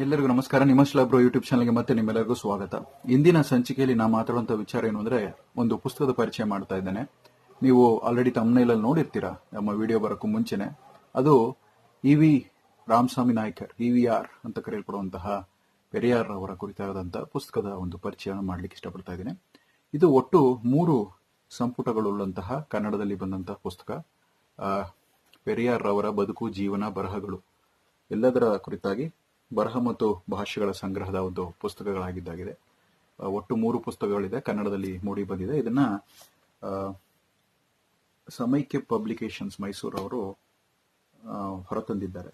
ಎಲ್ಲರಿಗೂ ನಮಸ್ಕಾರ. ನಿಮ್ಮ ಶ್ಲಾಬ್ರೋ ಯೂಟ್ಯೂಬ್ ಚಾನಲ್ಗೆ ಮತ್ತೆ ನಿಮ್ಮೆಲ್ಲರಿಗೂ ಸ್ವಾಗತ. ಇಂದಿನ ಸಂಚಿಕೆಯಲ್ಲಿ ನಾ ಮಾತಾಡುವಂತ ವಿಚಾರ ಏನು ಅಂದ್ರೆ ಒಂದು ಪುಸ್ತಕದ ಪರಿಚಯ ಮಾಡ್ತಾ ಇದ್ದೇನೆ. ನೀವು ಆಲ್ರೆಡಿ ತಮ್ಮನೇಲಲ್ಲಿ ನೋಡಿರ್ತೀರಾ, ನಮ್ಮ ವಿಡಿಯೋ ಬರೋಕ್ಕೂ ಮುಂಚೆನೆ. ಅದು E V Ramaswamy Naicker E V R ಅಂತ ಕರೆಯಲ್ಪಡುವಂತಹ ಪೆರಿಯಾರ್ ಅವರ ಕುರಿತಾದಂತಹ ಪುಸ್ತಕದ ಒಂದು ಪರಿಚಯವನ್ನು ಮಾಡ್ಲಿಕ್ಕೆ ಇಷ್ಟಪಡ್ತಾ ಇದ್ದೇನೆ. ಇದು ಒಟ್ಟು ಮೂರು ಸಂಪುಟಗಳುಳ್ಳಂತಹ ಕನ್ನಡದಲ್ಲಿ ಬಂದಂತಹ ಪುಸ್ತಕ. ಪೆರಿಯಾರ್ ಅವರ ಬದುಕು, ಜೀವನ, ಬರಹಗಳು ಎಲ್ಲದರ ಕುರಿತಾಗಿ ಬರಹ ಮತ್ತು ಭಾಷೆಗಳ ಸಂಗ್ರಹದ ಒಂದು ಪುಸ್ತಕಗಳಾಗಿದ್ದಾಗಿದೆ. ಒಟ್ಟು ಮೂರು ಪುಸ್ತಕಗಳಿದೆ. ಕನ್ನಡದಲ್ಲಿ ಮೂಡಿ ಬಂದಿದೆ. ಇದನ್ನ ಸಮೈಕ್ಯ ಪಬ್ಲಿಕೇಶನ್ಸ್ ಮೈಸೂರು ಅವರು ಹೊರತಂದಿದ್ದಾರೆ.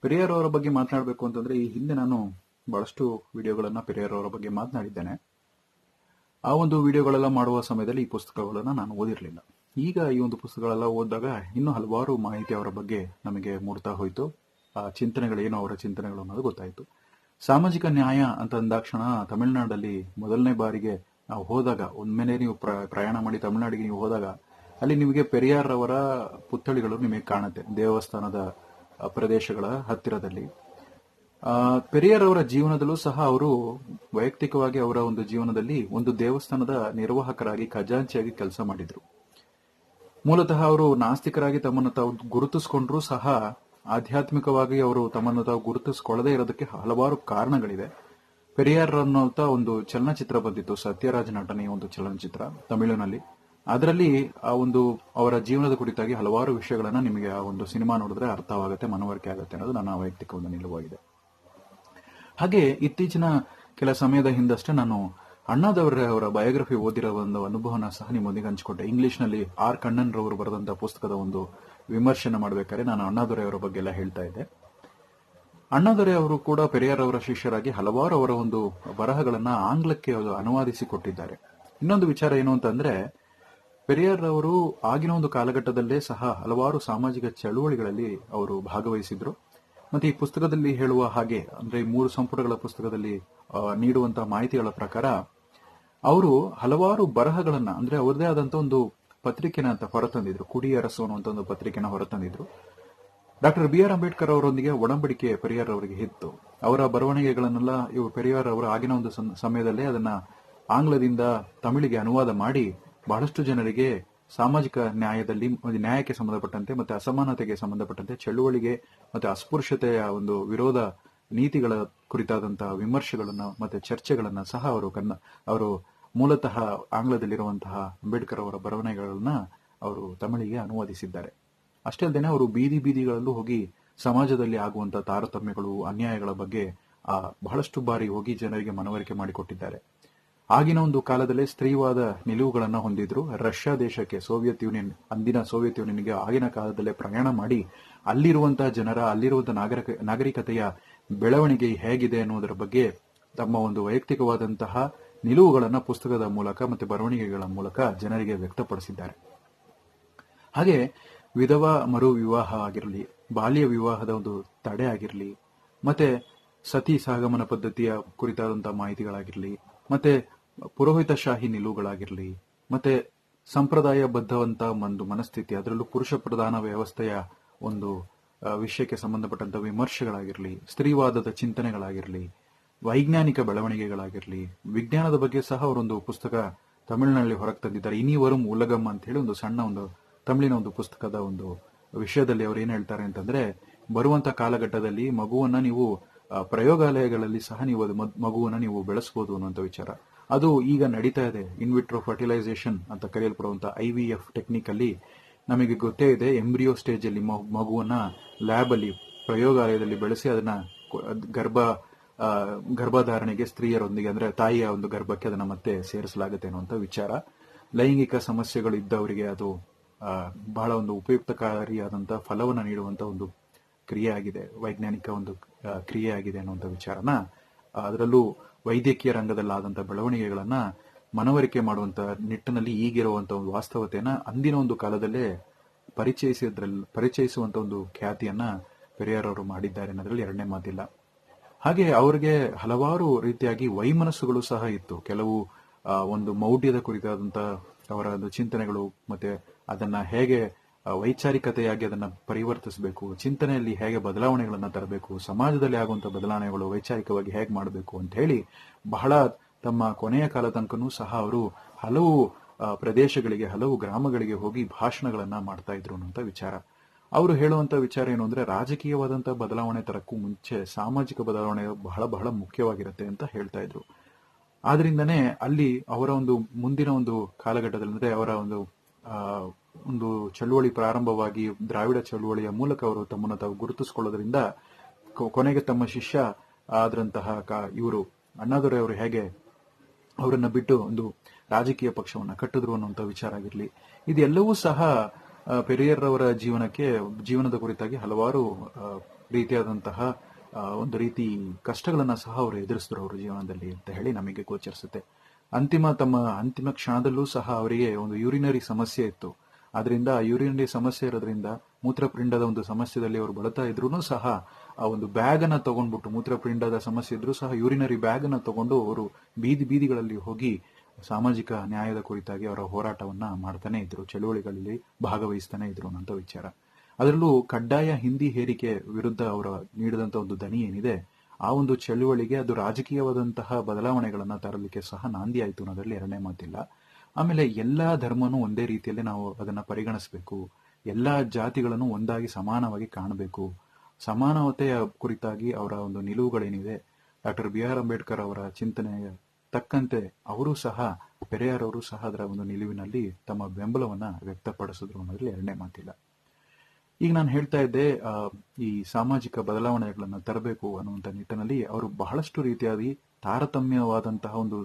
ಪೆರಿಯಾರ್ ಅವರ ಬಗ್ಗೆ ಮಾತನಾಡಬೇಕು ಅಂತಂದ್ರೆ, ಈ ಹಿಂದೆ ನಾನು ಬಹಳಷ್ಟು ವಿಡಿಯೋಗಳನ್ನ ಪೆರಿಯಾರ್ ಅವರ ಬಗ್ಗೆ ಮಾತನಾಡಿದ್ದೇನೆ. ಆ ಒಂದು ವಿಡಿಯೋಗಳೆಲ್ಲ ಮಾಡುವ ಸಮಯದಲ್ಲಿ ಈ ಪುಸ್ತಕಗಳನ್ನ ನಾನು ಓದಿರಲಿಲ್ಲ. ಈಗ ಈ ಒಂದು ಪುಸ್ತಕಗಳೆಲ್ಲ ಓದಿದಾಗ ಇನ್ನೂ ಹಲವಾರು ಮಾಹಿತಿ ಅವರ ಬಗ್ಗೆ ನಮಗೆ ಮೂಡ್ತಾ ಹೋಯಿತು. ಚಿಂತನೆಗಳೇನು ಅವರ ಚಿಂತನೆಗಳು ಅನ್ನೋದು ಗೊತ್ತಾಯಿತು. ಸಾಮಾಜಿಕ ನ್ಯಾಯ ಅಂತ ಅಂದಾಕ್ಷಣ ತಮಿಳುನಾಡಲ್ಲಿ ಮೊದಲನೇ ಬಾರಿಗೆ ನಾವು ಹೋದಾಗ ಒಮ್ಮೆಲೆ ನೀವು ಪ್ರ- ಪ್ರಯಾಣ ಮಾಡಿ ತಮಿಳುನಾಡಿಗೆ ನೀವು ಹೋದಾಗ ಅಲ್ಲಿ ನಿಮಗೆ ಪೆರಿಯಾರ್ ಅವರ ಪುತ್ಥಳಿಗಳು ನಿಮಗೆ ಕಾಣುತ್ತೆ ದೇವಸ್ಥಾನದ ಪ್ರದೇಶಗಳ ಹತ್ತಿರದಲ್ಲಿ. ಆ, ಪೆರಿಯಾರ್ ಅವರ ಜೀವನದಲ್ಲೂ ಸಹ ಅವರು ವೈಯಕ್ತಿಕವಾಗಿ ಅವರ ಒಂದು ಜೀವನದಲ್ಲಿ ಒಂದು ದೇವಸ್ಥಾನದ ನಿರ್ವಾಹಕರಾಗಿ ಖಜಾಂಚಿಯಾಗಿ ಕೆಲಸ ಮಾಡಿದ್ರು. ಮೂಲತಃ ಅವರು ನಾಸ್ತಿಕರಾಗಿ ತಮ್ಮನ್ನು ತಾವು ಗುರುತಿಸಿಕೊಂಡ್ರೂ ಸಹ ಆಧ್ಯಾತ್ಮಿಕವಾಗಿ ಅವರು ತಮ್ಮನ್ನು ತಾವು ಗುರುತಿಸಿಕೊಳ್ಳದೇ ಇರೋದಕ್ಕೆ ಹಲವಾರು ಕಾರಣಗಳಿದೆ ಪೆರಿಯಾರ್ ಅನ್ನೋಂಥ ಒಂದು ಚಲನಚಿತ್ರ ಬಂದಿತ್ತು, ಸತ್ಯರಾಜ್ ನಟನೆಯ ಒಂದು ಚಲನಚಿತ್ರ ತಮಿಳಿನಲ್ಲಿ. ಅದರಲ್ಲಿ ಆ ಒಂದು ಅವರ ಜೀವನದ ಕುರಿತಾಗಿ ಹಲವಾರು ವಿಷಯಗಳನ್ನ ನಿಮಗೆ ಆ ಒಂದು ಸಿನಿಮಾ ನೋಡಿದ್ರೆ ಅರ್ಥವಾಗುತ್ತೆ, ಮನವರಿಕೆ ಆಗುತ್ತೆ ಅನ್ನೋದು ನನ್ನ ವೈಯಕ್ತಿಕ ಒಂದು ನಿಲುವಾಗಿದೆ. ಹಾಗೆ ಇತ್ತೀಚಿನ ಕೆಲ ಸಮಯದ ಹಿಂದಷ್ಟೇ ನಾನು ಅಣ್ಣಾದವರ ಅವರ ಬಯೋಗ್ರಫಿ ಓದಿರೋ ಒಂದು ಅನುಭವನ ಸಹ ನಿಮ್ಮೊಂದಿಗೆ ಹಂಚಿಕೊಂಡೆ. ಇಂಗ್ಲಿಷ್ನಲ್ಲಿ ಆರ್ ಕಣ್ಣನ್ ರವರು ಬರೆದಂತಹ ಪುಸ್ತಕದ ಒಂದು ವಿಮರ್ಶನ ಮಾಡಬೇಕಾದ್ರೆ ನಾನು ಅಣ್ಣಾದೊರೆಯವರ ಬಗ್ಗೆ ಎಲ್ಲ ಹೇಳ್ತಾ ಇದ್ದೆ. ಅಣ್ಣಾದೊರೆ ಅವರು ಕೂಡ ಅವರ ಶಿಷ್ಯರಾಗಿ ಹಲವಾರು ಅವರ ಒಂದು ಬರಹಗಳನ್ನ ಆಂಗ್ಲಕ್ಕೆ ಅನುವಾದಿಸಿ ಕೊಟ್ಟಿದ್ದಾರೆ. ಇನ್ನೊಂದು ವಿಚಾರ ಏನು ಅಂತಂದ್ರೆ ಅವರು ಆಗಿನ ಒಂದು ಕಾಲಘಟ್ಟದಲ್ಲೇ ಸಹ ಹಲವಾರು ಸಾಮಾಜಿಕ ಚಳುವಳಿಗಳಲ್ಲಿ ಅವರು ಭಾಗವಹಿಸಿದ್ರು. ಮತ್ತೆ ಈ ಪುಸ್ತಕದಲ್ಲಿ ಹೇಳುವ ಹಾಗೆ, ಅಂದ್ರೆ ಮೂರು ಸಂಪುಟಗಳ ಪುಸ್ತಕದಲ್ಲಿ ನೀಡುವಂತಹ ಮಾಹಿತಿಗಳ ಪ್ರಕಾರ, ಅವರು ಹಲವಾರು ಬರಹಗಳನ್ನ, ಅಂದ್ರೆ ಅವರದೇ ಆದಂತ ಒಂದು ಪತ್ರಿಕೆನ ಅಂತ ಹೊರತಂದಿದ್ರು, ಕುಡಿಯ ರಸು ಒಂದು ಪತ್ರಿಕೆನ ಹೊರತಂದಿದ್ರು. ಡಾಕ್ಟರ್ ಬಿ ಆರ್ ಅಂಬೇಡ್ಕರ್ ಅವರೊಂದಿಗೆ ಒಡಂಬಡಿಕೆ ಪೆರಿಯಾರ್ ಅವರಿಗೆ ಇತ್ತು. ಅವರ ಬರವಣಿಗೆಗಳನ್ನೆಲ್ಲ ಇವು ಪೆರಿಯಾರ್ ಅವರ ಆಗಿನ ಒಂದು ಸಮಯದಲ್ಲಿ ಅದನ್ನ ಆಂಗ್ಲದಿಂದ ತಮಿಳಿಗೆ ಅನುವಾದ ಮಾಡಿ ಬಹಳಷ್ಟು ಜನರಿಗೆ ಸಾಮಾಜಿಕ ನ್ಯಾಯದಲ್ಲಿ ನ್ಯಾಯಕ್ಕೆ ಸಂಬಂಧಪಟ್ಟಂತೆ ಮತ್ತೆ ಅಸಮಾನತೆಗೆ ಸಂಬಂಧಪಟ್ಟಂತೆ ಚಳುವಳಿಗೆ ಮತ್ತೆ ಅಸ್ಪೃಶ್ಯತೆಯ ಒಂದು ವಿರೋಧ ನೀತಿಗಳ ಕುರಿತಾದಂತಹ ವಿಮರ್ಶೆಗಳನ್ನ ಮತ್ತೆ ಚರ್ಚೆಗಳನ್ನ ಸಹ ಅವರು ಕನ್ನ, ಅವರು ಮೂಲತಃ ಆಂಗ್ಲದಲ್ಲಿರುವಂತಹ ಅಂಬೇಡ್ಕರ್ ಅವರ ಬರವಣಿಗೆಗಳನ್ನ ಅವರು ತಮಿಳಿಗೆ ಅನುವಾದಿಸಿದ್ದಾರೆ. ಅಷ್ಟೇ ಅಲ್ಲದೆ ಅವರು ಬೀದಿ ಬೀದಿಗಳಲ್ಲೂ ಹೋಗಿ ಸಮಾಜದಲ್ಲಿ ಆಗುವಂತಹ ತಾರತಮ್ಯಗಳು ಅನ್ಯಾಯಗಳ ಬಗ್ಗೆ ಆ, ಬಹಳಷ್ಟು ಬಾರಿ ಹೋಗಿ ಜನರಿಗೆ ಮನವರಿಕೆ ಮಾಡಿಕೊಟ್ಟಿದ್ದಾರೆ. ಆಗಿನ ಒಂದು ಕಾಲದಲ್ಲೇ ಸ್ತ್ರೀವಾದ ನಿಲುವುಗಳನ್ನ ಹೊಂದಿದ್ರು. ರಷ್ಯಾ ದೇಶಕ್ಕೆ ಸೋವಿಯತ್ ಯೂನಿಯನ್ ಅಂದಿನ ಸೋವಿಯತ್ ಯೂನಿಯನ್ಗೆ ಆಗಿನ ಕಾಲದಲ್ಲೇ ಪ್ರಯಾಣ ಮಾಡಿ ಅಲ್ಲಿರುವಂತಹ ಜನರ ಅಲ್ಲಿರುವಂತಹ ನಾಗರಿಕ ನಾಗರಿಕತೆಯ ಬೆಳವಣಿಗೆ ಹೇಗಿದೆ ಅನ್ನೋದರ ಬಗ್ಗೆ ತಮ್ಮ ಒಂದು ವೈಯಕ್ತಿಕವಾದಂತಹ ನಿಲುವುಗಳನ್ನ ಪುಸ್ತಕದ ಮೂಲಕ ಮತ್ತೆ ಬರವಣಿಗೆಗಳ ಮೂಲಕ ಜನರಿಗೆ ವ್ಯಕ್ತಪಡಿಸಿದ್ದಾರೆ. ಹಾಗೆ ವಿಧವಾ, ಮರು ವಿವಾಹ ಆಗಿರಲಿ, ಬಾಲ್ಯ ವಿವಾಹದ ಒಂದು ತಡೆ ಆಗಿರಲಿ, ಮತ್ತೆ ಸತಿ ಸಹಗಮನ ಪದ್ಧತಿಯ ಕುರಿತಾದಂತಹ ಮಾಹಿತಿಗಳಾಗಿರಲಿ, ಮತ್ತೆ ಪುರೋಹಿತಶಾಹಿ ನಿಲುವುಗಳಾಗಿರಲಿ, ಮತ್ತೆ ಸಂಪ್ರದಾಯಬದ್ಧವಂತ ಒಂದು ಮನಸ್ಥಿತಿ, ಅದರಲ್ಲೂ ಪುರುಷ ಪ್ರಧಾನ ವ್ಯವಸ್ಥೆಯ ಒಂದು ವಿಷಯಕ್ಕೆ ಸಂಬಂಧಪಟ್ಟಂತ ವಿಮರ್ಶೆಗಳಾಗಿರಲಿ, ಸ್ತ್ರೀವಾದದ ಚಿಂತನೆಗಳಾಗಿರಲಿ ವೈಜ್ಞಾನಿಕ ಬೆಳವಣಿಗೆಗಳಾಗಿರಲಿ, ವಿಜ್ಞಾನದ ಬಗ್ಗೆ ಸಹ ಅವರೊಂದು ಪುಸ್ತಕ ತಮಿಳಿನಲ್ಲಿ ಹೊರಗೆ ತಂದಿದ್ದಾರೆ. ಇನಿವರಂ ಉಲಗಮ್ ಅಂತ ಹೇಳಿ ಒಂದು ಸಣ್ಣ ಒಂದು ತಮಿಳಿನ ಒಂದು ಪುಸ್ತಕದ ಒಂದು ವಿಷಯದಲ್ಲಿ ಅವ್ರು ಏನ್ ಹೇಳ್ತಾರೆ ಅಂತಂದ್ರೆ, ಬರುವಂತ ಕಾಲಘಟ್ಟದಲ್ಲಿ ಮಗುವನ್ನ ನೀವು ಪ್ರಯೋಗಾಲಯಗಳಲ್ಲಿ ಸಹ ನೀವು ಅದು ಮಗುವನ್ನ ನೀವು ಬೆಳೆಸಬಹುದು ಅನ್ನುವಂಥ ವಿಚಾರ. ಅದು ಈಗ ನಡೀತಾ ಇದೆ. ಇನ್ವಿಟ್ರೋ ಫರ್ಟಿಲೈಸೇಷನ್ ಅಂತ ಕರೆಯಲ್ಪಡುವಂತ ಐ ವಿ ಎಫ್ ಟೆಕ್ನಿಕ್ ಅಲ್ಲಿ ನಮಗೆ ಗೊತ್ತೇ ಇದೆ, ಎಂಬ್ರಿಯೋ ಸ್ಟೇಜ್ ಅಲ್ಲಿ ಮಗು- ಮಗುವನ್ನ ಲ್ಯಾಬ್ ಅಲ್ಲಿ ಪ್ರಯೋಗಾಲಯದಲ್ಲಿ ಬೆಳೆಸಿ ಅದನ್ನ ಗರ್ಭ ಗರ್ಭಧಾರಣೆಗೆ ಸ್ತ್ರೀಯರೊಂದಿಗೆ, ಅಂದ್ರೆ ತಾಯಿಯ ಒಂದು ಗರ್ಭಕ್ಕೆ ಅದನ್ನ ಮತ್ತೆ ಸೇರಿಸಲಾಗುತ್ತೆ ಅನ್ನುವಂಥ ವಿಚಾರ. ಲೈಂಗಿಕ ಸಮಸ್ಯೆಗಳು ಇದ್ದವರಿಗೆ ಅದು ಬಹಳ ಒಂದು ಉಪಯುಕ್ತಕಾರಿಯಾದಂಥ ಫಲವನ್ನು ನೀಡುವಂತ ಒಂದು ಕ್ರಿಯೆ ಆಗಿದೆ ವೈಜ್ಞಾನಿಕ ಒಂದು ಕ್ರಿಯೆಯಾಗಿದೆ ಅನ್ನುವಂಥ ವಿಚಾರನ. ಅದರಲ್ಲೂ ವೈದ್ಯಕೀಯ ರಂಗದಲ್ಲಾದಂಥ ಬೆಳವಣಿಗೆಗಳನ್ನ ಮನವರಿಕೆ ಮಾಡುವಂತ ನಿಟ್ಟಿನಲ್ಲಿ ಈಗಿರುವಂತ ಒಂದು ವಾಸ್ತವತೆಯನ್ನ ಅಂದಿನ ಒಂದು ಕಾಲದಲ್ಲೇ ಪರಿಚಯಿಸಿದ್ರಲ್ಲಿ ಪರಿಚಯಿಸುವಂತ ಒಂದು ಖ್ಯಾತಿಯನ್ನ ಪೆರಿಯಾರ್ ಅವರು ಮಾಡಿದ್ದಾರೆ ಅನ್ನೋದ್ರಲ್ಲಿ ಎರಡನೇ ಮಾತಿಲ್ಲ. ಹಾಗೆ ಅವರಿಗೆ ಹಲವಾರು ರೀತಿಯಾಗಿ ವೈಮನಸ್ಸುಗಳು ಸಹ ಇತ್ತು. ಕೆಲವು ಒಂದು ಮೌಢ್ಯದ ಕುರಿತಾದಂತ ಅವರ ಒಂದು ಚಿಂತನೆಗಳು ಮತ್ತೆ ಅದನ್ನ ಹೇಗೆ ವೈಚಾರಿಕತೆಯಾಗಿ ಅದನ್ನ ಪರಿವರ್ತಿಸಬೇಕು, ಚಿಂತನೆಯಲ್ಲಿ ಹೇಗೆ ಬದಲಾವಣೆಗಳನ್ನ ತರಬೇಕು, ಸಮಾಜದಲ್ಲಿ ಆಗುವಂತ ಬದಲಾವಣೆಗಳು ವೈಚಾರಿಕವಾಗಿ ಹೇಗೆ ಮಾಡಬೇಕು ಅಂತ ಹೇಳಿ ಬಹಳ ತಮ್ಮ ಕೊನೆಯ ಕಾಲ ತನಕನೂ ಸಹ ಅವರು ಹಲವು ಪ್ರದೇಶಗಳಿಗೆ, ಹಲವು ಗ್ರಾಮಗಳಿಗೆ ಹೋಗಿ ಭಾಷಣಗಳನ್ನ ಮಾಡ್ತಾ ಇದ್ರು ಅನ್ನೋಂತ ವಿಚಾರ. ಅವರು ಹೇಳುವಂತ ವಿಚಾರ ಏನು ಅಂದ್ರೆ ರಾಜಕೀಯವಾದಂತಹ ಬದಲಾವಣೆ ತರಕ್ಕೂ ಮುಂಚೆ ಸಾಮಾಜಿಕ ಬದಲಾವಣೆ ಬಹಳ ಬಹಳ ಮುಖ್ಯವಾಗಿರುತ್ತೆ ಅಂತ ಹೇಳ್ತಾ ಇದ್ರು. ಆದ್ರಿಂದನೇ ಅಲ್ಲಿ ಅವರ ಒಂದು ಮುಂದಿನ ಒಂದು ಕಾಲಘಟ್ಟದಲ್ಲಿ ಅಂದ್ರೆ ಅವರ ಒಂದು ಒಂದು ಚಳುವಳಿ ಪ್ರಾರಂಭವಾಗಿ ದ್ರಾವಿಡ ಚಳುವಳಿಯ ಮೂಲಕ ಅವರು ತಮ್ಮನ್ನು ತಾವು ಗುರುತಿಸಿಕೊಳ್ಳೋದ್ರಿಂದ ಕೊನೆಗೆ ತಮ್ಮ ಶಿಷ್ಯ ಆದ್ರಂತಹ ಇವರು ಅಣ್ಣಾದೊರೆ ಅವರು ಹೇಗೆ ಅವರನ್ನ ಬಿಟ್ಟು ಒಂದು ರಾಜಕೀಯ ಪಕ್ಷವನ್ನ ಕಟ್ಟಿದ್ರು ಅನ್ನುವಂಥ ವಿಚಾರ ಆಗಿರಲಿ. ಇದೆಲ್ಲವೂ ಸಹ ಆ, ಪೆರಿಯರ್ ಅವರ ಜೀವನಕ್ಕೆ ಜೀವನದ ಕುರಿತಾಗಿ ಹಲವಾರು ರೀತಿಯಾದಂತಹ ಒಂದು ರೀತಿ ಕಷ್ಟಗಳನ್ನು ಸಹ ಅವರು ಎದುರಿಸಿದ್ರು ಅವರ ಜೀವನದಲ್ಲಿ ಅಂತ ಹೇಳಿ ನಮಗೆ ಗೋಚರಿಸುತ್ತೆ. ಅಂತಿಮ ತಮ್ಮ ಅಂತಿಮ ಕ್ಷಣದಲ್ಲೂ ಸಹ ಅವರಿಗೆ ಒಂದು ಯೂರಿನರಿ ಸಮಸ್ಯೆ ಇತ್ತು. ಆದ್ರಿಂದ ಯೂರಿನರಿ ಸಮಸ್ಯೆ ಇರೋದ್ರಿಂದ ಮೂತ್ರಪಿಂಡದ ಒಂದು ಸಮಸ್ಯೆದಲ್ಲಿ ಅವರು ಬಳತಾ ಇದ್ರು ಸಹ ಆ ಒಂದು ಬ್ಯಾಗ್ ಅನ್ನ ತಗೊಂಡ್ಬಿಟ್ಟು ಮೂತ್ರಪಿಂಡದ ಸಮಸ್ಯೆ ಇದ್ರೂ ಸಹ ಯೂರಿನರಿ ಬ್ಯಾಗ್ ಅನ್ನ ತಗೊಂಡು ಅವರು ಬೀದಿ ಬೀದಿಗಳಲ್ಲಿ ಹೋಗಿ ಸಾಮಾಜಿಕ ನ್ಯಾಯದ ಕುರಿತಾಗಿ ಅವರ ಹೋರಾಟವನ್ನ ಮಾಡ್ತಾನೆ ಇದ್ರು, ಚಳುವಳಿಗಳಲ್ಲಿ ಭಾಗವಹಿಸ್ತಾನೆ ಇದ್ರು ಅನ್ನೋಂಥ ವಿಚಾರ. ಅದರಲ್ಲೂ ಕಡ್ಡಾಯ ಹಿಂದಿ ಹೇರಿಕೆ ವಿರುದ್ಧ ಅವರ ನೀಡಿದಂತ ಒಂದು ದನಿ ಏನಿದೆ, ಆ ಒಂದು ಚಳುವಳಿಗೆ ಅದು ರಾಜಕೀಯವಾದಂತಹ ಬದಲಾವಣೆಗಳನ್ನ ತರಲಿಕ್ಕೆ ಸಹ ನಾಂದಿ ಆಯ್ತು ಅನ್ನೋದ್ರಲ್ಲಿ ಎರಡನೇ ಮಾತಿಲ್ಲ. ಆಮೇಲೆ ಎಲ್ಲಾ ಧರ್ಮನೂ ಒಂದೇ ರೀತಿಯಲ್ಲಿ ನಾವು ಅದನ್ನ ಪರಿಗಣಿಸಬೇಕು, ಎಲ್ಲಾ ಜಾತಿಗಳನ್ನು ಒಂದಾಗಿ ಸಮಾನವಾಗಿ ಕಾಣಬೇಕು. ಸಮಾನತೆಯ ಕುರಿತಾಗಿ ಅವರ ಒಂದು ನಿಲುವುಗಳೇನಿದೆ, ಡಾಕ್ಟರ್ ಬಿ ಆರ್ ಅಂಬೇಡ್ಕರ್ ಅವರ ಚಿಂತನೆಯ ತಕ್ಕಂತೆ ಅವರು ಸಹ, ಪೆರೆಯಾರವರು ಸಹ ಅದರ ಒಂದು ನಿಲುವಿನಲ್ಲಿ ತಮ್ಮ ಬೆಂಬಲವನ್ನು ವ್ಯಕ್ತಪಡಿಸಿದ್ರು ಅನ್ನೋದ್ರಲ್ಲಿ ಎರಡನೇ ಮಾತಿಲ್ಲ. ಈಗ ನಾನು ಹೇಳ್ತಾ ಇದ್ದೆ ಈ ಸಾಮಾಜಿಕ ಬದಲಾವಣೆಗಳನ್ನು ತರಬೇಕು ಅನ್ನುವಂಥ ನಿಟ್ಟಿನಲ್ಲಿ ಅವರು ಬಹಳಷ್ಟು ರೀತಿಯಾಗಿ ತಾರತಮ್ಯವಾದಂತಹ ಒಂದು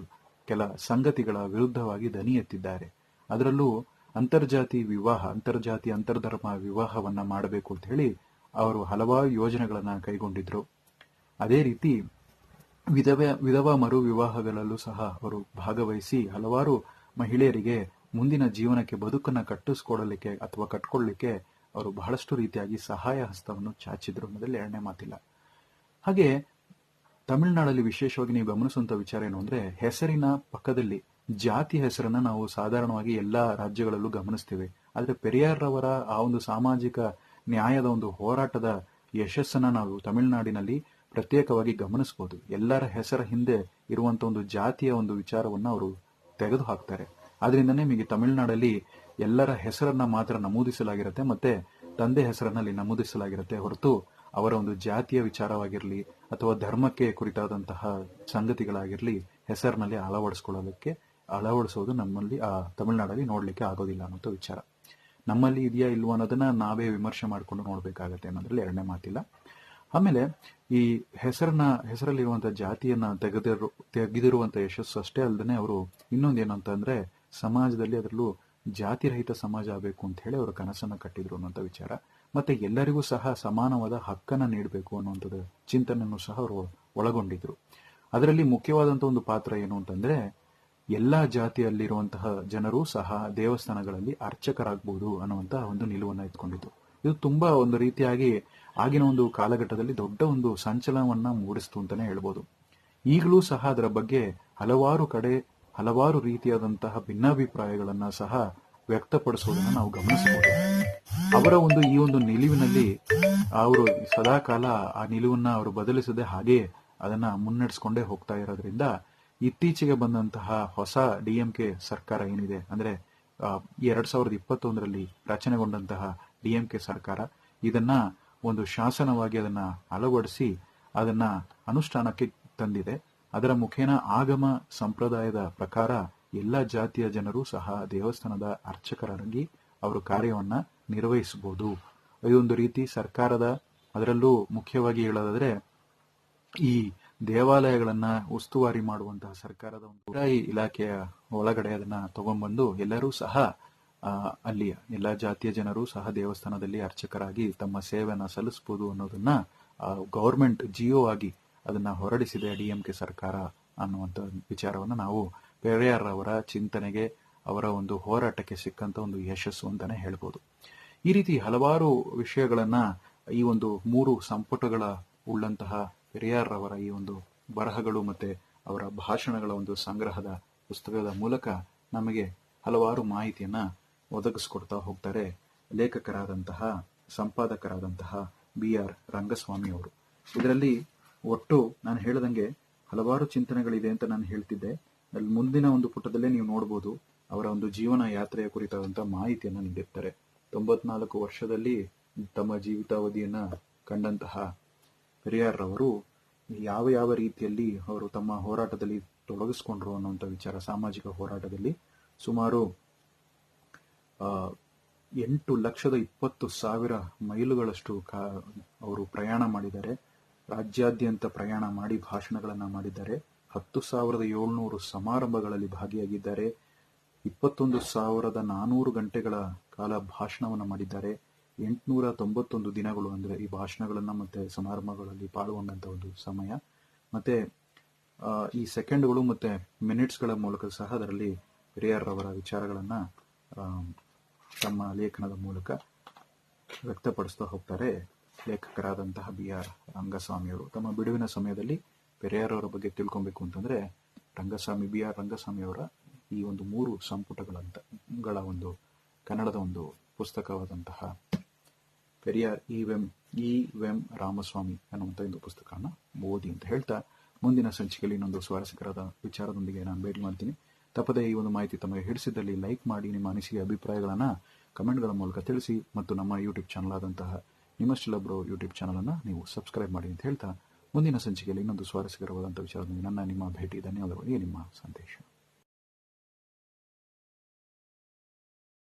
ಕೆಲ ಸಂಗತಿಗಳ ವಿರುದ್ಧವಾಗಿ ದನಿ ಎತ್ತಿದ್ದಾರೆ. ಅದರಲ್ಲೂ ಅಂತರ್ಜಾತಿ ವಿವಾಹ, ಅಂತರ್ಜಾತಿ ಅಂತರ್ಧರ್ಮ ವಿವಾಹವನ್ನ ಮಾಡಬೇಕು ಅಂತ ಹೇಳಿ ಅವರು ಹಲವಾರು ಯೋಜನೆಗಳನ್ನ ಕೈಗೊಂಡಿದ್ರು. ಅದೇ ರೀತಿ ವಿಧವೆ, ವಿಧವಾ ಮರು ವಿವಾಹಗಳಲ್ಲೂ ಸಹ ಅವರು ಭಾಗವಹಿಸಿ ಹಲವಾರು ಮಹಿಳೆಯರಿಗೆ ಮುಂದಿನ ಜೀವನಕ್ಕೆ ಬದುಕನ್ನು ಕಟ್ಟಿಸ್ಕೊಡಲಿಕ್ಕೆ ಅಥವಾ ಕಟ್ಕೊಳ್ಳಿಕ್ಕೆ ಅವರು ಬಹಳಷ್ಟು ರೀತಿಯಾಗಿ ಸಹಾಯ ಹಸ್ತವನ್ನು ಚಾಚಿದ್ರು ಅನ್ನೋದ್ರಲ್ಲಿ ಎರಡನೇ ಮಾತಿಲ್ಲ. ಹಾಗೆ ತಮಿಳುನಾಡಲ್ಲಿ ವಿಶೇಷವಾಗಿ ನೀವು ಗಮನಿಸುವಂತ ವಿಚಾರ ಏನು ಅಂದ್ರೆ ಹೆಸರಿನ ಪಕ್ಕದಲ್ಲಿ ಜಾತಿ ಹೆಸರನ್ನ ನಾವು ಸಾಧಾರಣವಾಗಿ ಎಲ್ಲಾ ರಾಜ್ಯಗಳಲ್ಲೂ ಗಮನಿಸ್ತೇವೆ. ಆದರೆ ಪೆರಿಯಾರ್ರವರ ಆ ಒಂದು ಸಾಮಾಜಿಕ ನ್ಯಾಯದ ಒಂದು ಹೋರಾಟದ ಯಶಸ್ಸನ್ನ ನಾವು ತಮಿಳುನಾಡಿನಲ್ಲಿ ಪ್ರತ್ಯೇಕವಾಗಿ ಗಮನಿಸಬಹುದು ಎಲ್ಲರ ಹೆಸರ ಹಿಂದೆ ಇರುವಂತ ಒಂದು ಜಾತಿಯ ಒಂದು ವಿಚಾರವನ್ನ ಅವರು ತೆಗೆದು ಹಾಕ್ತಾರೆ ಆದ್ರಿಂದನೇ ನಿಮಗೆ ತಮಿಳುನಾಡಲ್ಲಿ ಎಲ್ಲರ ಹೆಸರನ್ನ ಮಾತ್ರ ನಮೂದಿಸಲಾಗಿರುತ್ತೆ ಮತ್ತೆ ತಂದೆ ಹೆಸರನ್ನಲ್ಲಿ ನಮೂದಿಸಲಾಗಿರುತ್ತೆ ಹೊರತು ಅವರ ಒಂದು ಜಾತಿಯ ವಿಚಾರವಾಗಿರಲಿ ಅಥವಾ ಧರ್ಮಕ್ಕೆ ಕುರಿತಾದಂತಹ ಸಂಗತಿಗಳಾಗಿರಲಿ ಹೆಸರಿನಲ್ಲಿ ಅಳವಡಿಸ್ಕೊಳ್ಳೋದಕ್ಕೆ ಅಳವಡಿಸೋದು ನಮ್ಮಲ್ಲಿ ಆ ತಮಿಳುನಾಡಲ್ಲಿ ನೋಡಲಿಕ್ಕೆ ಆಗೋದಿಲ್ಲ ಅನ್ನೋ ವಿಚಾರ. ನಮ್ಮಲ್ಲಿ ಇದೆಯಾ ಇಲ್ವಾ ಅನ್ನೋದನ್ನ ನಾವೇ ವಿಮರ್ಶೆ ಮಾಡಿಕೊಂಡು ನೋಡಬೇಕಾಗತ್ತೆ ಅನ್ನೋದ್ರಲ್ಲಿ ಎರಡನೇ ಮಾತಿಲ್ಲ. ಆಮೇಲೆ ಈ ಹೆಸರನ್ನ ಹೆಸರಲ್ಲಿರುವಂತಹ ಜಾತಿಯನ್ನ ತೆಗೆದಿರು, ತೆಗೆದಿರುವಂತ ಯಶಸ್ಸು ಅಷ್ಟೇ ಅಲ್ಲದೆ ಅವರು ಇನ್ನೊಂದೇನು ಅಂತಂದ್ರೆ ಸಮಾಜದಲ್ಲಿ ಅದರಲ್ಲೂ ಜಾತಿರಹಿತ ಸಮಾಜ ಆಗಬೇಕು ಅಂತ ಹೇಳಿ ಅವರು ಕನಸನ್ನ ಕಟ್ಟಿದ್ರು ಅನ್ನೋಂಥ ವಿಚಾರ. ಮತ್ತೆ ಎಲ್ಲರಿಗೂ ಸಹ ಸಮಾನವಾದ ಹಕ್ಕನ್ನ ನೀಡಬೇಕು ಅನ್ನುವಂಥದ್ದು ಚಿಂತನೆಯನ್ನು ಸಹ ಅವರು ಒಳಗೊಂಡಿದ್ರು. ಅದರಲ್ಲಿ ಮುಖ್ಯವಾದಂತಹ ಒಂದು ಪಾತ್ರ ಏನು ಅಂತಂದ್ರೆ ಎಲ್ಲಾ ಜಾತಿಯಲ್ಲಿರುವಂತಹ ಜನರು ಸಹ ದೇವಸ್ಥಾನಗಳಲ್ಲಿ ಅರ್ಚಕರಾಗಬಹುದು ಅನ್ನುವಂತಹ ಒಂದು ನಿಲುವನ್ನ ಇಟ್ಕೊಂಡಿತ್ತು ಇದು ತುಂಬಾ ಒಂದು ರೀತಿಯಾಗಿ ಆಗಿನ ಒಂದು ಕಾಲಘಟ್ಟದಲ್ಲಿ ದೊಡ್ಡ ಒಂದು ಸಂಚಲನವನ್ನ ಮೂಡಿಸ್ತು ಅಂತಾನೆ ಹೇಳ್ಬೋದು. ಈಗಲೂ ಸಹ ಅದರ ಬಗ್ಗೆ ಹಲವಾರು ಕಡೆ, ಹಲವಾರು ರೀತಿಯಾದಂತಹ ಭಿನ್ನಾಭಿಪ್ರಾಯಗಳನ್ನ ಸಹ ವ್ಯಕ್ತಪಡಿಸುವುದನ್ನು ನಾವು ಗಮನಿಸಬಹುದು. ಅವರ ಒಂದು ಈ ಒಂದು ನಿಲುವಿನಲ್ಲಿ ಅವರು ಸದಾಕಾಲ ಆ ನಿಲುವನ್ನ ಅವರು ಬದಲಿಸದೆ ಹಾಗೆ ಅದನ್ನ ಮುನ್ನಡೆಸ್ಕೊಂಡೇ ಹೋಗ್ತಾ ಇರೋದ್ರಿಂದ ಇತ್ತೀಚೆಗೆ ಬಂದಂತಹ ಹೊಸ ಡಿಎಂಕೆ ಸರ್ಕಾರ ಏನಿದೆ ಅಂದ್ರೆ ಎರಡ್ ಸಾವಿರದ ಇಪ್ಪತ್ತೊಂದರಲ್ಲಿ ರಚನೆಗೊಂಡಂತಹ ಡಿಎಂಕೆ ಸರ್ಕಾರ ಇದನ್ನ ಒಂದು ಶಾಸನವಾಗಿ ಅದನ್ನ ಅಳವಡಿಸಿ ಅದನ್ನ ಅನುಷ್ಠಾನಕ್ಕೆ ತಂದಿದೆ. ಅದರ ಮುಖೇನ ಆಗಮ ಸಂಪ್ರದಾಯದ ಪ್ರಕಾರ ಎಲ್ಲ ಜಾತಿಯ ಜನರು ಸಹ ದೇವಸ್ಥಾನದ ಅರ್ಚಕರಾಗಿ ಅವರು ಕಾರ್ಯವನ್ನ ನಿರ್ವಹಿಸಬಹುದು. ಇದೊಂದು ರೀತಿ ಸರ್ಕಾರದ ಅದರಲ್ಲೂ ಮುಖ್ಯವಾಗಿ ಹೇಳೋದಾದ್ರೆ ಈ ದೇವಾಲಯಗಳನ್ನ ಉಸ್ತುವಾರಿ ಮಾಡುವಂತಹ ಸರ್ಕಾರದ ಒಂದು ಇಲಾಖೆಯ ಒಳಗಡೆ ಅದನ್ನ ತಗೊಂಡ್ಬಂದು ಎಲ್ಲರೂ ಸಹ ಆ, ಎಲ್ಲ ಜಾತಿಯ ಜನರು ಸಹ ದೇವಸ್ಥಾನದಲ್ಲಿ ಅರ್ಚಕರಾಗಿ ತಮ್ಮ ಸೇವೆಯನ್ನು ಸಲ್ಲಿಸಬಹುದು ಅನ್ನೋದನ್ನ ಗೌರ್ಮೆಂಟ್ ಜಿಯೋ ಆಗಿ ಅದನ್ನ ಹೊರಡಿಸಿದೆ ಡಿಎಂಕೆ ಸರ್ಕಾರ ಅನ್ನುವಂಥ ವಿಚಾರವನ್ನ ನಾವು ಪೆರಿಯಾರ್ ಅವರ ಚಿಂತನೆಗೆ ಅವರ ಒಂದು ಹೋರಾಟಕ್ಕೆ ಸಿಕ್ಕಂತ ಒಂದು ಯಶಸ್ಸು ಅಂತಾನೆ ಹೇಳ್ಬೋದು. ಈ ರೀತಿ ಹಲವಾರು ವಿಷಯಗಳನ್ನ ಈ ಒಂದು ಮೂರು ಸಂಪುಟಗಳ ಉಳ್ಳಂತಹ ಪೆರಿಯಾರ್ ಅವರ ಈ ಒಂದು ಬರಹಗಳು ಮತ್ತೆ ಅವರ ಭಾಷಣಗಳ ಒಂದು ಸಂಗ್ರಹದ ಪುಸ್ತಕದ ಮೂಲಕ ನಮಗೆ ಹಲವಾರು ಮಾಹಿತಿಯನ್ನ ಒದಗಿಸ್ಕೊಡ್ತಾ ಹೋಗ್ತಾರೆ ಲೇಖಕರಾದಂತಹ, ಸಂಪಾದಕರಾದಂತಹ ಬಿ ಆರ್ ರಂಗಸ್ವಾಮಿ ಅವರು. ಇದರಲ್ಲಿ ಒಟ್ಟು ನಾನು ಹೇಳದಂಗೆ ಹಲವಾರು ಚಿಂತನೆಗಳಿದೆ ಅಂತ ನಾನು ಹೇಳ್ತಿದ್ದೆ. ಅಲ್ಲಿ ಮುಂದಿನ ಒಂದು ಪುಟದಲ್ಲೇ ನೀವು ನೋಡಬಹುದು ಅವರ ಒಂದು ಜೀವನ ಯಾತ್ರೆಯ ಕುರಿತಾದಂತಹ ಮಾಹಿತಿಯನ್ನು ನೀಡಿರ್ತಾರೆ. ತೊಂಬತ್ನಾಲ್ಕು ವರ್ಷದಲ್ಲಿ ತಮ್ಮ ಜೀವಿತಾವಧಿಯನ್ನ ಕಂಡಂತಹ ಪೆರಿಯಾರ್ ಅವರು ಯಾವ ಯಾವ ರೀತಿಯಲ್ಲಿ ಅವರು ತಮ್ಮ ಹೋರಾಟದಲ್ಲಿ ತೊಡಗಿಸ್ಕೊಂಡ್ರು ಅನ್ನುವಂಥ ವಿಚಾರ, ಸಾಮಾಜಿಕ ಹೋರಾಟದಲ್ಲಿ ಸುಮಾರು ಎಂಟು ಲಕ್ಷದ ಇಪ್ಪತ್ತು ಸಾವಿರ ಮೈಲುಗಳಷ್ಟು ಕಾ, ಅವರು ಪ್ರಯಾಣ ಮಾಡಿದ್ದಾರೆ. ರಾಜ್ಯಾದ್ಯಂತ ಪ್ರಯಾಣ ಮಾಡಿ ಭಾಷಣಗಳನ್ನು ಮಾಡಿದ್ದಾರೆ. ಹತ್ತು ಸಾವಿರದ ಏಳ್ನೂರು ಸಮಾರಂಭಗಳಲ್ಲಿ ಭಾಗಿಯಾಗಿದ್ದಾರೆ. ಇಪ್ಪತ್ತೊಂದು ಸಾವಿರದ ನಾನೂರು ಗಂಟೆಗಳ ಕಾಲ ಭಾಷಣವನ್ನು ಮಾಡಿದ್ದಾರೆ. ಎಂಟುನೂರ ತೊಂಬತ್ತೊಂದು ದಿನಗಳು ಅಂದರೆ ಈ ಭಾಷಣಗಳನ್ನು ಮತ್ತೆ ಸಮಾರಂಭಗಳಲ್ಲಿ ಪಾಲ್ಗೊಂಡಂಥ ಒಂದು ಸಮಯ. ಮತ್ತೆ ಈ ಸೆಕೆಂಡ್ಗಳು ಮತ್ತೆ ಮಿನಿಟ್ಸ್ಗಳ ಮೂಲಕ ಸಹ ಅದರಲ್ಲಿ ಹಿರಿಯರವರ ಅವರ ವಿಚಾರಗಳನ್ನ ತಮ್ಮ ಲೇಖನದ ಮೂಲಕ ವ್ಯಕ್ತಪಡಿಸ್ತಾ ಹೋಗ್ತಾರೆ. ಲೇಖಕರಾದಂತಹ ಬಿ ಆರ್ ರಂಗಸ್ವಾಮಿಯವರು. ತಮ್ಮ ಬಿಡುವಿನ ಸಮಯದಲ್ಲಿ ಪೆರಿಯಾರವರ ಬಗ್ಗೆ ತಿಳ್ಕೊಬೇಕು ಅಂತಂದ್ರೆ ರಂಗಸ್ವಾಮಿ, ಬಿ ಆರ್ ರಂಗಸ್ವಾಮಿ ಅವರ ಈ ಒಂದು ಮೂರು ಸಂಪುಟಗಳಂತ ಗಳ ಒಂದು ಕನ್ನಡದ ಒಂದು ಪುಸ್ತಕವಾದಂತಹ ಪೆರಿಯಾರ್ ಇ ವೆಂ ಇ ವೆಂ ರಾಮಸ್ವಾಮಿ ಅನ್ನುವಂಥ ಒಂದು ಪುಸ್ತಕನ ಓದಿ ಅಂತ ಹೇಳ್ತಾ ಮುಂದಿನ ಸಂಚಿಕೆಯಲ್ಲಿ ಇನ್ನೊಂದು ಸ್ವಾರಸ್ಯಕರದ ವಿಚಾರದೊಂದಿಗೆ ನಾನು ಭೇಟಿ ಮಾಡ್ತೀನಿ. ತಪ್ಪದೇ ಈ ಒಂದು ಮಾಹಿತಿ ತಮಗೆ ಹಿಡಿಸಿದಲ್ಲಿ ಲೈಕ್ ಮಾಡಿ ನಿಮ್ಮ ಅನಿಸಿಕೆ ಅಭಿಪ್ರಾಯಗಳನ್ನು ಕಮೆಂಟ್ಗಳ ಮೂಲಕ ತಿಳಿಸಿ ಮತ್ತು ನಮ್ಮ ಯೂಟ್ಯೂಬ್ ಚಾನಲ್ ಆದಂತಹ ನಿಮ್ಮಷ್ಟೆಲ್ಲಬ್ರು ಯೂಟ್ಯೂಬ್ ಚಾನಲನ್ನು ನೀವು ಸಬ್ಸ್ಕ್ರೈಬ್ ಮಾಡಿ ಅಂತ ಹೇಳ್ತಾ ಮುಂದಿನ ಸಂಚಿಕೆಯಲ್ಲಿ ಇನ್ನೊಂದು ಸ್ವಾರಸ್ಯಕರವಾದಂಥ ವಿಚಾರದೊಂದಿಗೆ ನನ್ನ ನಿಮ್ಮ ಭೇಟಿ. ಧನ್ಯವಾದಗಳು. ನಿಮ್ಮ ಸಂದೇಶ.